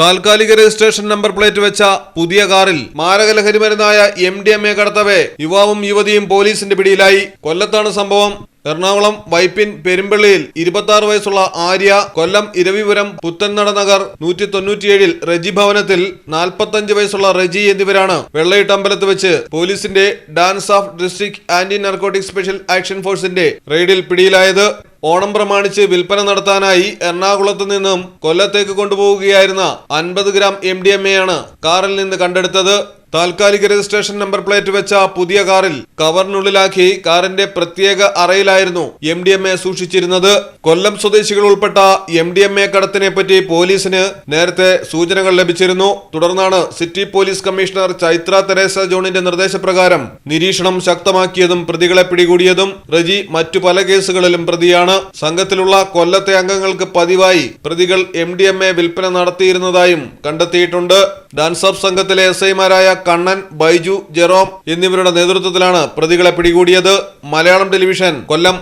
താൽക്കാലിക registration number plate വെച്ച പുതിയ കാറിൽ മാരക ലഹരി മരുന്നായ എം ഡി എം എ കടത്തവേ യുവാവും യുവതിയും പോലീസിന്റെ പിടിയിലായി. കൊല്ലത്താണ് സംഭവം. എറണാകുളം വൈപ്പിൻ പെരുമ്പള്ളിയിൽ ഇരുപത്തി വയസ്സുള്ള ആര്യ കൊല്ലം ഇരവിപുരം പുത്തൻനട നഗർ നൂറ്റി തൊണ്ണൂറ്റിയേഴിൽ റെജി ഭവനത്തിൽ നാൽപ്പത്തഞ്ച് വയസ്സുള്ള റെജി എന്നിവരാണ് വെള്ളയിട്ടമ്പലത്ത് വെച്ച് പോലീസിന്റെ DANSAF district anti narcotic special action ഫോഴ്സിന്റെ റെയ്ഡിൽ പിടിയിലായത്. ഓണം പ്രമാണിച്ച് വിൽപ്പന നടത്താനായി എറണാകുളത്ത് നിന്നും കൊല്ലത്തേക്ക് കൊണ്ടുപോവുകയായിരുന്ന അൻപത് ഗ്രാം എം ഡി എം എയാണ് കാറിൽ നിന്ന് കണ്ടെടുത്തത്. താൽക്കാലിക രജിസ്ട്രേഷൻ നമ്പർ പ്ലേറ്റ് വെച്ച പുതിയ കാറിൽ കവറിനുള്ളിലാക്കി കാറിന്റെ പ്രത്യേക അറയിലായിരുന്നു എം ഡി എം എ സൂക്ഷിച്ചിരുന്നത്. കൊല്ലം സ്വദേശികൾ ഉൾപ്പെട്ട എം ഡി എം എ കടത്തിനെ പറ്റി പോലീസിന് നേരത്തെ സൂചനകൾ ലഭിച്ചിരുന്നു. തുടർന്നാണ് city police commissioner Chaitra Teresa ജോണിന്റെ നിർദ്ദേശപ്രകാരം നിരീക്ഷണം ശക്തമാക്കിയതും പ്രതികളെ പിടികൂടിയതും. റജി മറ്റു പല കേസുകളിലും പ്രതിയാണ്. സംഘത്തിലുള്ള കൊല്ലത്തെ അംഗങ്ങൾക്ക് പതിവായി പ്രതികൾ എം ഡി എം എ വിൽപ്പന നടത്തിയിരുന്നതായും കണ്ടെത്തിയിട്ടുണ്ട്. ഡാൻസ് ഓഫ് സംഘത്തിലെ എസ് ഐമാരായ കണ്ണൻ ബൈജു ജെറോം എന്നിവരുടെ നേതൃത്വത്തിലാണ് പ്രതികളെ പിടികൂടിയത്. മലയാളം ടെലിവിഷൻ കൊല്ലം.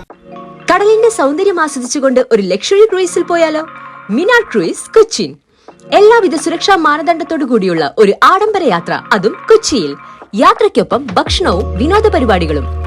കടലിന്റെ സൗന്ദര്യം ആസ്വദിച്ചുകൊണ്ട് ഒരു ലക്ഷറി ക്രൂയിസിൽ പോയാലോ? മിനാർ ക്രൂയിസ് കൊച്ചിൻ. എല്ലാവിധ സുരക്ഷാ മാനദണ്ഡത്തോടു കൂടിയുള്ള ഒരു ആഡംബര യാത്ര അതും കൊച്ചിയിൽ. യാത്രയ്ക്കൊപ്പം ഭക്ഷണവും വിനോദ പരിപാടികളും.